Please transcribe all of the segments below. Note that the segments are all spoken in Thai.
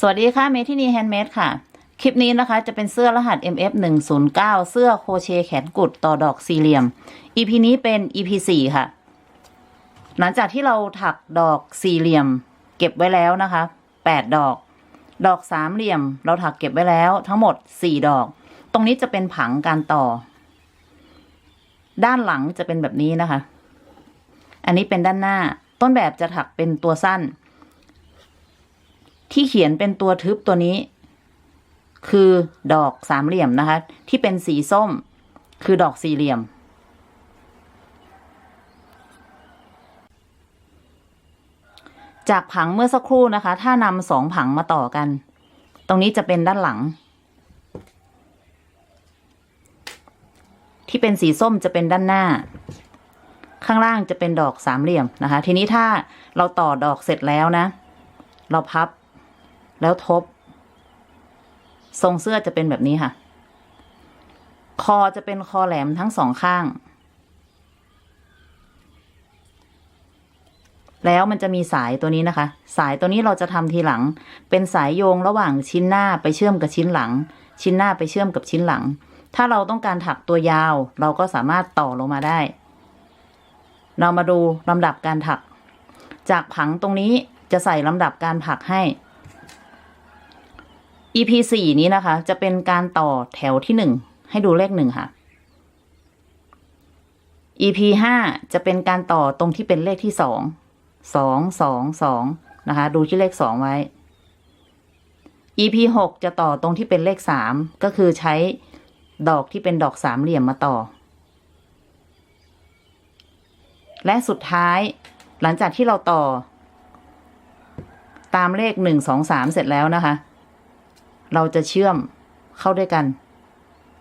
สวัสดีค่ะเมทินีแฮนด์เมดค่ะ คลิปนี้นะคะจะเป็นเสื้อรหัส MF 1 0 9เสื้อโคเชแขนกุดต่อดอกสี่เหลี่ยม EP นี้เป็น EP 4ค่ะ หลังจากที่เราถักดอกสี่เหลี่ยม เก็บไว้แล้วนะคะ 8 ดอก ดอกสามเหลี่ยม เราถักเก็บไว้แล้วทั้งหมด 4 ดอก ตรงนี้จะเป็นผังการต่อ ด้านหลังจะเป็นแบบนี้นะคะ อันนี้เป็นด้านหน้า ต้นแบบจะถักเป็นตัวสั้น ที่เขียนเป็นตัวทึบตัวนี้ คือดอกสามเหลี่ยมนะคะ ที่เป็นสีส้ม คือดอกสี่เหลี่ยม จากผังเมื่อสักครู่นะคะ ถ้านำสองผังมาต่อกัน ตรงนี้จะเป็นด้านหลัง ที่เป็นสีส้มจะเป็นด้านหน้าข้างล่างจะเป็นดอกสามเหลี่ยมนะคะ ทีนี้ถ้าเราต่อดอกเสร็จแล้วนะ เราพับ แล้วทบ ทรงเสื้อจะเป็นแบบนี้ค่ะ คอจะเป็นคอแหลมทั้งสองข้าง แล้วมันจะมีสายตัวนี้นะคะ สายตัวนี้เราจะทำทีหลัง เป็นสายโยงระหว่างชิ้นหน้าไปเชื่อมกับชิ้นหลัง ชิ้นหน้าไปเชื่อมกับชิ้นหลัง ถ้าเราต้องการถักตัวยาว เราก็สามารถต่อลงมาได้ เรามาดูลำดับการถัก จากผังตรงนี้จะใส่ลำดับการถักให้ EP สี่นี้นะคะ จะเป็นการต่อแถวที่หนึ่งให้ดูเลขหนึ่งค่ะ EP ห้าจะเป็นการต่อตรงที่เป็นเลขที่สองสองสองสองนะคะ ดูที่เลขสองไว้ EP หกจะต่อตรงที่เป็นเลขสามก็คือใช้ดอกที่เป็นดอกสามเหลี่ยมมาต่อ และสุดท้ายหลังจากที่เราต่อ ตามเลขหนึ่งสองสามเสร็จแล้วนะคะ เราจะเชื่อมเข้าด้วยกัน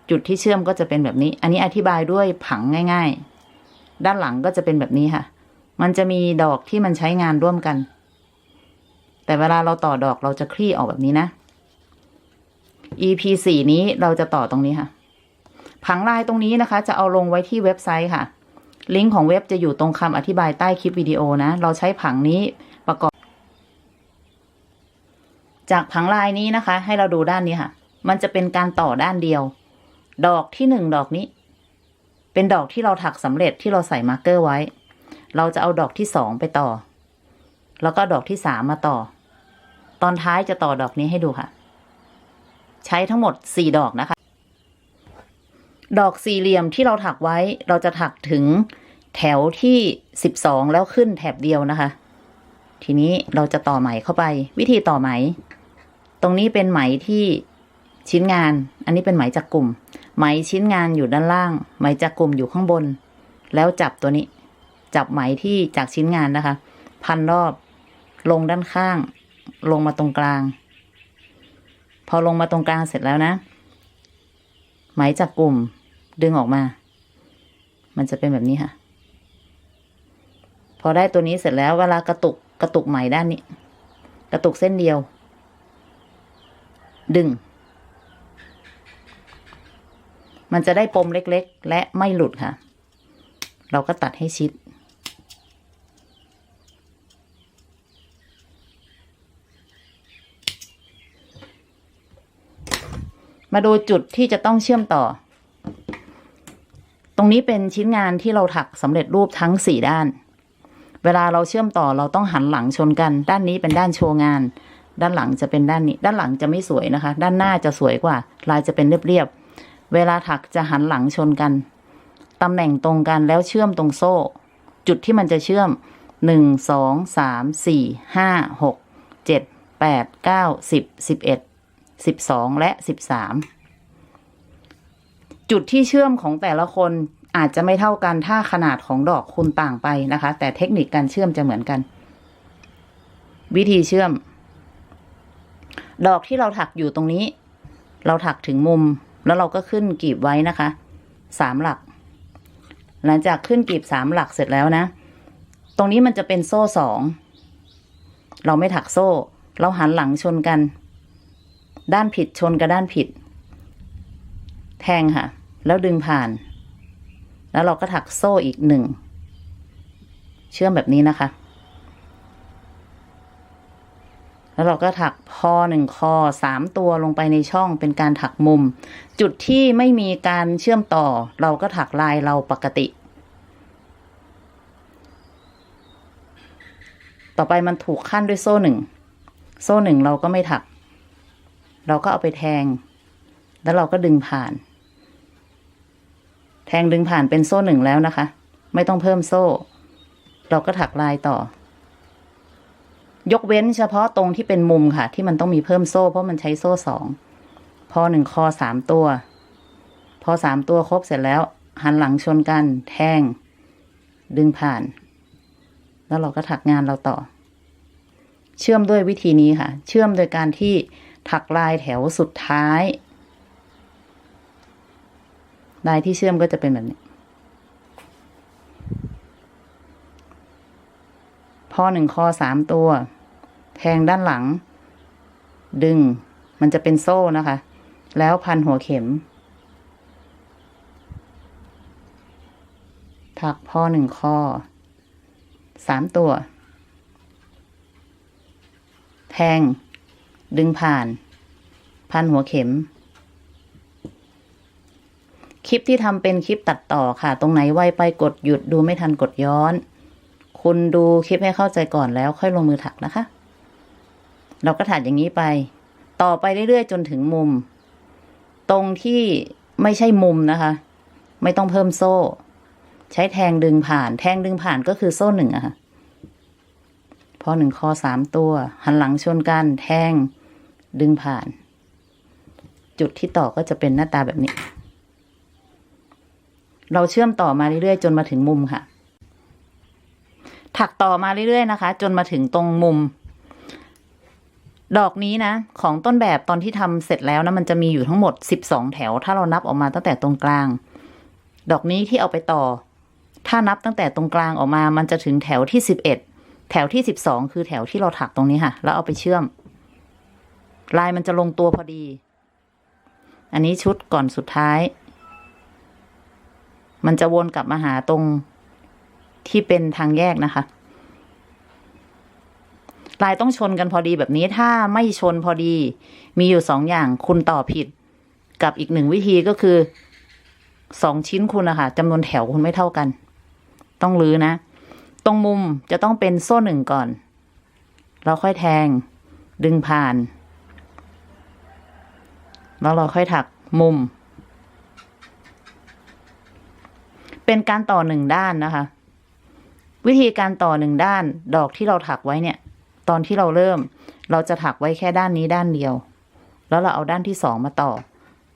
จุดที่เชื่อมก็จะเป็นแบบนี้ อันนี้อธิบายด้วยผังง่าย ๆ ด้านหลังก็จะเป็นแบบนี้ค่ะ มันจะมีดอกที่มันใช้งานร่วมกัน แต่เวลาเราต่อดอกเราจะคลี่ออกแบบนี้นะ EP สี่นี้เราจะต่อตรงนี้ค่ะ ผังลายตรงนี้นะคะ จะเอาลงไว้ที่เว็บไซต์ค่ะ ลิงก์ของเว็บจะอยู่ตรงคำอธิบายใต้คลิปวิดีโอนะ เราใช้ผังนี้ จากผังลายนี้นะคะ ให้เราดูด้านนี้ค่ะ มันจะเป็นการต่อด้านเดียว ดอกที่หนึ่งดอกนี้ เป็นดอกที่เราถักสำเร็จที่เราใส่มาร์กเกอร์ไว้ เราจะเอาดอกที่สองไปต่อ แล้วก็ดอกที่สามมาต่อ ตอนท้ายจะต่อดอกนี้ให้ดูค่ะ ใช้ทั้งหมดสี่ดอกนะคะ ดอกสี่เหลี่ยมที่เราถักไว้ เราจะถักถึงแถวที่สิบสองแล้วขึ้นแถบเดียวนะคะ ทีนี้เราจะต่อไหมเข้าไป วิธีต่อไหม ตรงนี้เป็นไหมที่ชิ้นงาน อันนี้เป็นไหมจากกลุ่ม ไหมชิ้นงานอยู่ด้านล่าง ไหมจากกลุ่มอยู่ข้างบน แล้วจับตัวนี้ จับไหมที่จากชิ้นงานนะคะ พันรอบ ลงด้านข้าง ลงมาตรงกลาง พอลงมาตรงกลางเสร็จแล้วนะ ไหมจากกลุ่ม ดึงออกมา มันจะเป็นแบบนี้ค่ะ พอได้ตัวนี้เสร็จแล้วเวลากระตุก กระตุกไหม่ด้านนี้ กระตุกเส้นเดียว ดึง มันจะได้ปมเล็กๆ และไม่หลุดค่ะ เราก็ตัดให้ชิด มาดูจุดที่จะต้องเชื่อมต่อ ตรงนี้เป็นชิ้นงานที่เราถักสำเร็จรูปทั้งสี่ด้าน เวลาเราเชื่อมต่อเราต้องหันหลังชนกัน ด้านนี้เป็นด้านโชว์งาน ด้านหลังจะเป็นด้านนี้ ด้านหลังจะไม่สวยนะคะ ด้านหน้าจะสวยกว่า ลายจะเป็นเรียบๆเวลาถักจะหันหลังชนกันตำแหน่งตรงกันแล้วเชื่อมตรงโซ่ จุดที่มันจะเชื่อมหนึ่งสองสามสี่ห้าหกเจ็ดแปดเก้าสิบสิบเอ็ดสิบสองและสิบสามจุดที่เชื่อมของแต่ละคน อาจจะไม่เท่ากันถ้าขนาดของดอกคุณต่างไปนะคะ แต่เทคนิคการเชื่อมจะเหมือนกัน วิธีเชื่อม ดอกที่เราถักอยู่ตรงนี้ เราถักถึงมุม แล้วเราก็ขึ้นกีบไว้นะคะสามหลัก หลังจากขึ้นกีบสามหลักเสร็จแล้วนะ ตรงนี้มันจะเป็นโซ่สองเราไม่ถักโซ่ เราหันหลังชนกัน ด้านผิดชนกับด้านผิด แทงค่ะ แล้วดึงผ่าน แล้วเราก็ถักโซ่อีกหนึ่ง เชื่อมแบบนี้นะคะ แล้วเราก็ถักพอหนึ่งคอสามตัวลงไปในช่องเป็นการถักมุม จุดที่ไม่มีการเชื่อมต่อ เราก็ถักลายเราปกติ ต่อไปมันถูกขั้นด้วยโซ่หนึ่ง โซ่หนึ่งเราก็ไม่ถัก เราก็เอาไปแทง แล้วเราก็ดึงผ่าน แทงดึงผ่านเป็นโซ่หนึ่งแล้วนะคะ ไม่ต้องเพิ่มโซ่ เราก็ถักลายต่อ ยกเว้นเฉพาะตรงที่เป็นมุมค่ะ ที่มันต้องมีเพิ่มโซ่ เพราะมันใช้โซ่สอง พอหนึ่งคอสามตัว พอสามตัวครบเสร็จแล้ว หันหลังชนกัน แทง ดึงผ่าน แล้วเราก็ถักงานเราต่อ เชื่อมด้วยวิธีนี้ค่ะ เชื่อมโดยการที่ถักลายแถวสุดท้าย ลายที่เชื่อมก็จะเป็นแบบนี้ พอหนึ่งคอสามตัว แทงด้านหลัง ดึง มันจะเป็นโซ่นะคะ แล้วพันหัวเข็ม ถักพอหนึ่งคอสามตัว แทง ดึงผ่าน พันหัวเข็ม คลิปที่ทำเป็นคลิปตัดต่อค่ะ ตรงไหนไวไปกดหยุดดูไม่ทันกดย้อน คุณดูคลิปให้เข้าใจก่อนแล้วค่อยลงมือถักนะคะ เราก็ถักอย่างนี้ไป ต่อไปเรื่อยๆจนถึงมุม ตรงที่ไม่ใช่มุมนะคะ ไม่ต้องเพิ่มโซ่ ใช้แทงดึงผ่าน แทงดึงผ่านก็คือโซ่หนึ่งอะค่ะ พอหนึ่งคอสามตัว หันหลังชนกัน แทงดึงผ่าน จุดที่ต่อก็จะเป็นหน้าตาแบบนี้ เราเชื่อมต่อมาเรื่อยๆ จนมาถึงมุมค่ะ ถักต่อมาเรื่อยๆนะคะ จนมาถึงตรงมุม ดอกนี้นะ ของต้นแบบตอนที่ทำเสร็จแล้วนะมันจะมีอยู่ทั้งหมดสิบสองแถว ถ้าเรานับออกมาตั้งแต่ตรงกลาง ดอกนี้ที่เอาไปต่อ ถ้านับตั้งแต่ตรงกลางออกมา มันจะถึงแถวที่สิบเอ็ดแถวที่สิบสองคือแถวที่เราถักตรงนี้ค่ะ แล้วเอาไปเชื่อม ลายมันจะลงตัวพอดี อันนี้ชุดก่อนสุดท้าย มันจะวนกลับมาหาตรงที่เป็นทางแยกนะคะ ลายต้องชนกันพอดีแบบนี้ถ้าไม่ชนพอดี มีอยู่สองอย่างคุณต่อผิด กับอีกหนึ่งวิธีก็คือสองชิ้นคุณนะคะจำนวนแถวคุณไม่เท่ากัน ต้องรื้อนะ ตรงมุมจะต้องเป็นโซ่หนึ่งก่อน เราค่อยแทง ดึงผ่าน แล้วเราค่อยถักมุม เป็นการต่อหนึ่งด้านนะคะ วิธีการต่อหนึ่งด้าน ดอกที่เราถักไว้เนี่ย ตอนที่เราเริ่ม เราจะถักไว้แค่ด้านนี้ด้านเดียว แล้วเราเอาด้านที่สองมาต่อ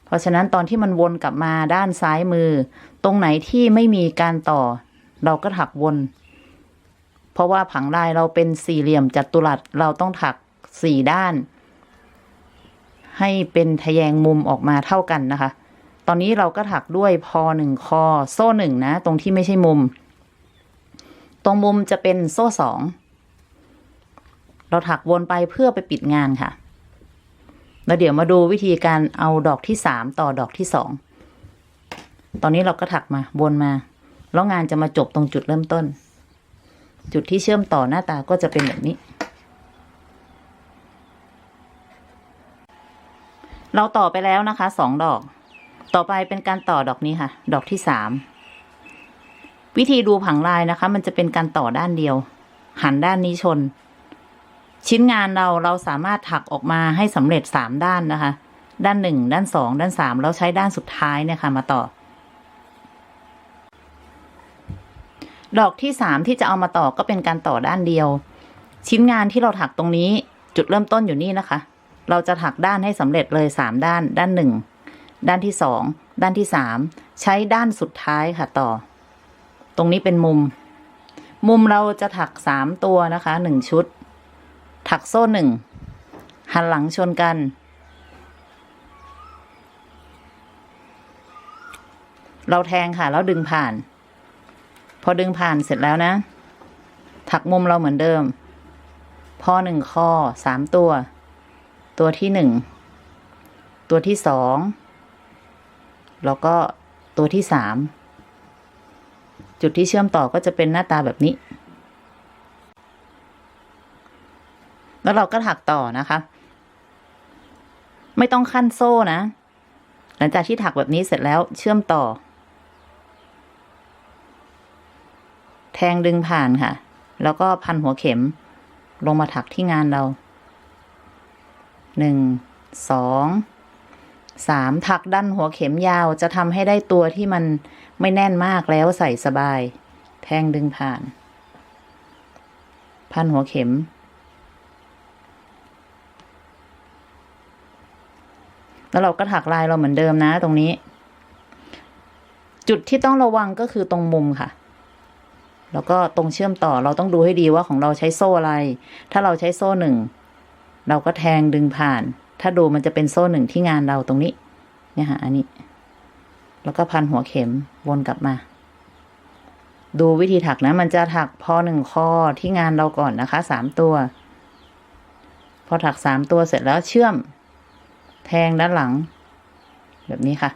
เพราะฉะนั้นตอนที่มันวนกลับมาด้านซ้ายมือ ตรงไหนที่ไม่มีการต่อ เราก็ถักวน เพราะว่าผังลายเราเป็นสี่เหลี่ยมจัตุรัสเราต้องถักสี่ด้าน ให้เป็นทะแยงมุมออกมาเท่ากันนะคะ ตอนนี้เราก็ถักด้วยพอหนึ่งคอ โซ่หนึ่งนะ ตรงที่ไม่ใช่มุม ตรงมุมจะเป็นโซ่สอง เราถักวนไปเพื่อไปปิดงานค่ะ แล้วเดี๋ยวมาดูวิธีการเอาดอกที่สามต่อดอกที่สอง ตอนนี้เราก็ถักมาวนมา แล้วงานจะมาจบตรงจุดเริ่มต้น จุดที่เชื่อมต่อหน้าตาก็จะเป็นแบบนี้เราต่อไปแล้วนะคะสองดอก ต่อไปเป็นการต่อดอกนี้ค่ะ ดอกที่สามวิธีดูผังลายนะคะ มันจะเป็นการต่อด้านเดียว หันด้านนี้ชน ชิ้นงานเราเราสามารถถักออกมาให้สำเร็จสามด้านนะคะ ด้านหนึ่งด้านสองด้านสามแล้วใช้ด้านสุดท้ายเนี่ยค่ะมาต่อ ดอกที่สามที่จะเอามาต่อก็เป็นการต่อด้านเดียว ชิ้นงานที่เราถักตรงนี้ จุดเริ่มต้นอยู่นี่นะคะ เราจะถักด้านให้สำเร็จเลยสามด้าน ด้านหนึ่ง ด้านที่สองด้านที่สามใช้ด้านสุดท้ายค่ะต่อ ตรงนี้เป็นมุม มุมเราจะถักสามตัวนะคะหนึ่งชุด ถักโซ่หนึ่งหันหลังชนกัน เราแทงค่ะแล้วดึงผ่าน พอดึงผ่านเสร็จแล้วนะ ถักมุมเราเหมือนเดิม พอหนึ่งคอสามตัว ตัวที่หนึ่งตัวที่สอง แล้วก็ตัวที่สามจุดที่เชื่อมต่อก็จะเป็นหน้าตาแบบนี้ แล้วเราก็ถักต่อนะคะ ไม่ต้องขั้นโซ่นะ หลังจากที่ถักแบบนี้เสร็จแล้วเชื่อมต่อ แทงดึงผ่านค่ะ แล้วก็พันหัวเข็ม ลงมาถักที่งานเราหนึ่งสอง สามถักดันหัวเข็มยาวจะทำให้ได้ตัวที่มันไม่แน่นมากแล้วใส่สบาย แทงดึงผ่าน พันหัวเข็ม แล้วเราก็ถักลายเราเหมือนเดิมนะตรงนี้ จุดที่ต้องระวังก็คือตรงมุมค่ะ แล้วก็ตรงเชื่อมต่อเราต้องดูให้ดีว่าของเราใช้โซ่อะไร ถ้าเราใช้โซ่หนึ่งเราก็แทงดึงผ่าน ถ้าดูมันจะเป็นโซ่หนึ่งที่งานเราตรงนี้ เนี่ยค่ะ อันนี้ แล้วก็พันหัวเข็มวนกลับมา ดูวิธีถักนะ มันจะถักพอหนึ่งข้อที่งานเราก่อนนะคะสามตัว พอถักสามตัวเสร็จแล้วเชื่อม แทงด้านหลัง แบบนี้ค่ะ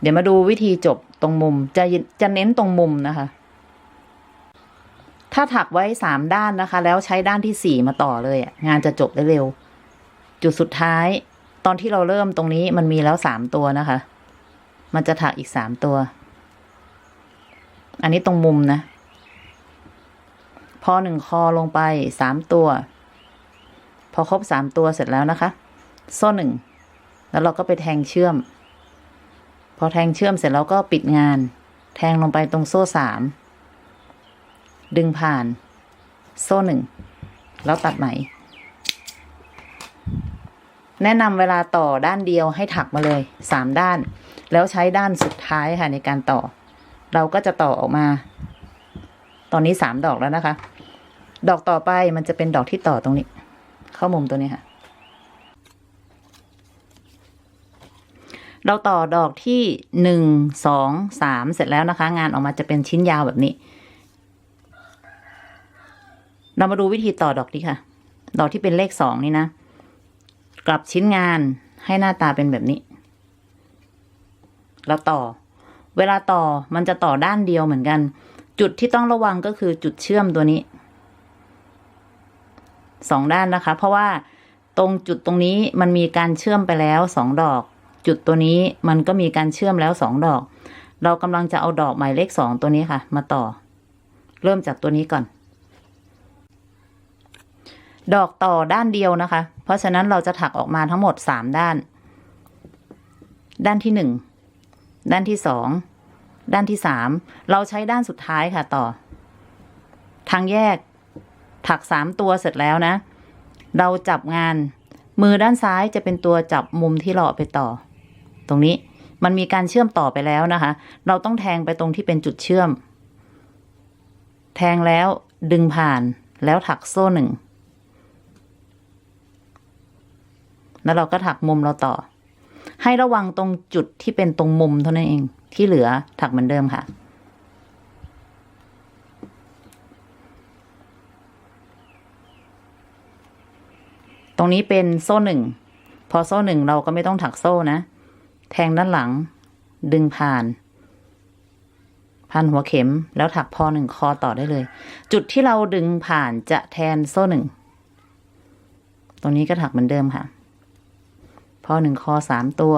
เดี๋ยวมาดูวิธีจบตรงมุมจะจะเน้นตรงมุมนะคะ ถ้าถักไว้สามด้านนะคะ แล้วใช้ด้านที่สี่มาต่อเลยงานจะจบได้เร็ว จุดสุดท้าย ตอนที่เราเริ่มตรงนี้มันมีแล้วสามตัวนะคะ มันจะถักอีกสามตัว อันนี้ตรงมุมนะ พอหนึ่งคอลงไปสามตัว พอครบสามตัวเสร็จแล้วนะคะ โซ่หนึ่ง แล้วเราก็ไปแทงเชื่อม พอแทงเชื่อมเสร็จแล้วก็ปิดงาน แทงลงไปตรงโซ่สาม ดึงผ่าน โซ่หนึ่ง แล้วตัดไหม แนะนำเวลาต่อด้านเดียวให้ถักมาเลยสามด้าน แล้วใช้ด้านสุดท้ายค่ะในการต่อ เราก็จะต่อออกมา ตอนนี้สามดอกแล้วนะคะ ดอกต่อไปมันจะเป็นดอกที่ต่อตรงนี้ เข้ามุมตัวนี้ค่ะ เราต่อดอกที่หนึ่งสองสามเสร็จแล้วนะคะ งานออกมาจะเป็นชิ้นยาวแบบนี้ เรามาดูวิธีต่อดอกนี้ค่ะ ดอกที่เป็นเลขสองนี่นะ กลับชิ้นงานให้หน้าตาเป็นแบบนี้ แล้วต่อ เวลาต่อมันจะต่อด้านเดียวเหมือนกัน จุดที่ต้องระวังก็คือจุดเชื่อมตัวนี้สองด้านนะคะ เพราะว่าตรงจุดตรงนี้มันมีการเชื่อมไปแล้วสองดอก จุดตัวนี้มันก็มีการเชื่อมแล้วสองดอก เรากำลังจะเอาดอกหมายเลขสองตัวนี้ค่ะ มาต่อ เริ่มจากตัวนี้ก่อน ดอกต่อด้านเดียวนะคะ เพราะฉะนั้นเราจะถักออกมาทั้งหมดสามด้าน ด้านที่หนึ่ง ด้านที่สอง ด้านที่สาม เราใช้ด้านสุดท้ายค่ะต่อ ทางแยก ถักสามตัวเสร็จแล้วนะ เราจับงาน มือด้านซ้ายจะเป็นตัวจับมุมที่เราเอไปต่อ ตรงนี้มันมีการเชื่อมต่อไปแล้วนะคะ เราต้องแทงไปตรงที่เป็นจุดเชื่อม แทงแล้วดึงผ่านแล้วถักโซ่หนึ่ง แล้วเราก็ถักมุมเราต่อ ให้ระวังตรงจุดที่เป็นตรงมุมเท่านั้นเอง ที่เหลือถักเหมือนเดิมค่ะ ตรงนี้เป็นโซ่หนึ่ง พอโซ่หนึ่งเราก็ไม่ต้องถักโซ่นะ แทงด้านหลัง ดึงผ่านพันหัวเข็มแล้วถักพอหนึ่งคอต่อได้เลย จุดที่เราดึงผ่านจะแทนโซ่หนึ่ง ตรงนี้ก็ถักเหมือนเดิมค่ะ พอหนึ่งคอสามตัว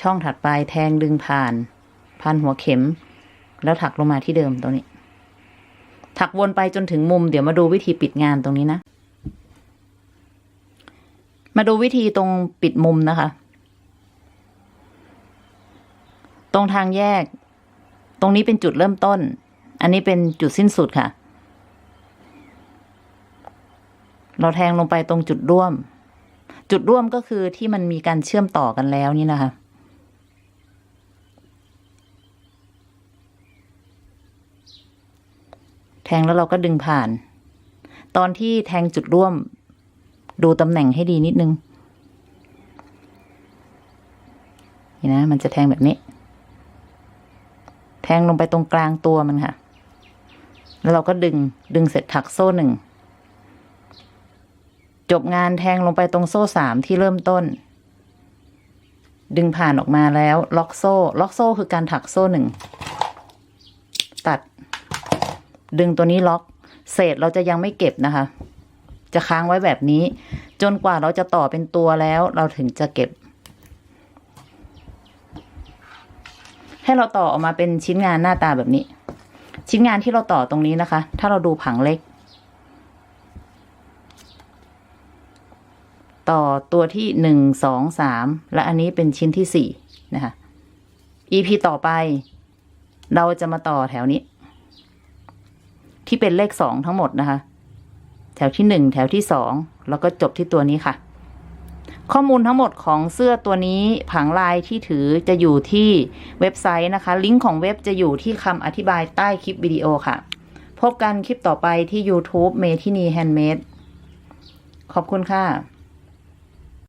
ช่องถัดไปแทงดึงผ่าน พันหัวเข็ม แล้วถักลงมาที่เดิมตรงนี้ ถักวนไปจนถึงมุม เดี๋ยวมาดูวิธีปิดงานตรงนี้นะ มาดูวิธีตรงปิดมุมนะคะ ตรงทางแยก ตรงนี้เป็นจุดเริ่มต้น อันนี้เป็นจุดสิ้นสุดค่ะ เราแทงลงไปตรงจุดร่วม จุดร่วมก็คือที่มันมีการเชื่อมต่อกันแล้วนี่นะคะ แทงแล้วเราก็ดึงผ่าน ตอนที่แทงจุดร่วม ดูตำแหน่งให้ดีนิดนึง นี่นะ มันจะแทงแบบนี้ แทงลงไปตรงกลางตัวมันค่ะ แล้วเราก็ดึงดึงเสร็จถักโซ่หนึ่ง จบงานแทงลงไปตรงโซ่สามที่เริ่มต้น ดึงผ่านออกมาแล้ว ล็อกโซ่ ล็อกโซ่คือการถักโซ่หนึ่ง ตัด ดึงตัวนี้ล็อก เศษเราจะยังไม่เก็บนะคะ จะค้างไว้แบบนี้ จนกว่าเราจะต่อเป็นตัวแล้วเราถึงจะเก็บ ให้เราต่อออกมาเป็นชิ้นงานหน้าตาแบบนี้ ชิ้นงานที่เราต่อตรงนี้นะคะ ถ้าเราดูผังเล็ก ต่อตัวที่หนึ่งสองสามและอันนี้เป็นชิ้นที่สี่นะคะ EP ต่อไป เราจะมาต่อแถวนี้ ที่เป็นเลขสองทั้งหมดนะคะ แถวที่หนึ่งแถวที่สองแล้วก็จบที่ตัวนี้ค่ะ ข้อมูลทั้งหมดของเสื้อตัวนี้ผังลายที่ถือจะอยู่ที่เว็บไซต์นะคะ ลิงก์ของเว็บจะอยู่ที่คำอธิบายใต้คลิปวิดีโอค่ะ พบกันคลิปต่อไปที่ YouTube เมทินีแฮนด์เมดขอบคุณค่ะ